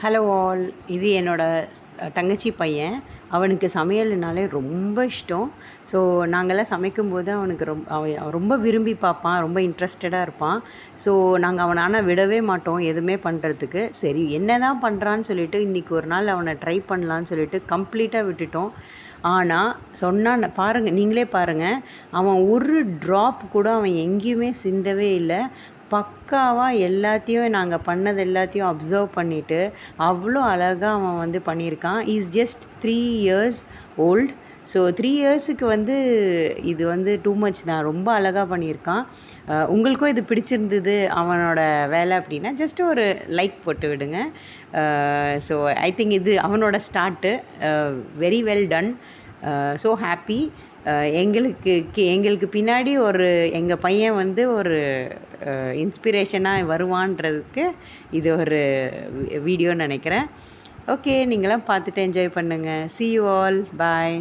Hello all இது என்னோடய தங்கச்சி பையன். அவனுக்கு சமையல்னாலே ரொம்ப இஷ்டம். ஸோ நாங்கள்லாம் சமைக்கும்போது அவனுக்கு ரொம்ப அவன் அவன் ரொம்ப விரும்பி பார்ப்பான். ரொம்ப இன்ட்ரெஸ்டடாக இருப்பான். ஸோ நாங்கள் அவனை ஆனால் விடவே மாட்டோம் எதுவுமே பண்ணுறதுக்கு சரி என்ன தான் பண்ணுறான்னு சொல்லிட்டு இன்றைக்கி ஒரு நாள் அவனை ட்ரை பண்ணலான்னு சொல்லிட்டு கம்ப்ளீட்டாக விட்டுட்டோம். ஆனால் சொன்னான் பாருங்கள் நீங்களே பாருங்கள் அவன் ஒரு ட்ராப் கூட அவன் எங்கேயுமே சிந்தவே இல்லை. பக்காவாக எல்லாத்தையும் நாங்கள் பண்ணது எல்லாத்தையும் அப்சர்வ் பண்ணிவிட்டு அவ்வளோ அழகாக அவன் வந்து பண்ணியிருக்கான். Is just three years old so three இயர்ஸுக்கு வந்து இது வந்து டூ மச் தான். ரொம்ப அழகாக பண்ணியிருக்கான். உங்களுக்கும் இது பிடிச்சிருந்தது அவனோட வேலை அப்படின்னா ஜஸ்ட் ஒரு லைக் போட்டு விடுங்க. ஸோ ஐ திங்க் இது அவனோட start very well done so happy எங்களுக்கு எங்களுக்கு பின்னாடி ஒரு எங்கள் பையன் வந்து ஒரு இன்ஸ்பிரேஷனாக வருவான்றதுக்கு இது ஒரு வீடியோன்னு நினைக்கிறேன். ஓகே நீங்களாம் பார்த்துட்டு என்ஜாய் பண்ணுங்கள் சி யூ ஆல் பாய்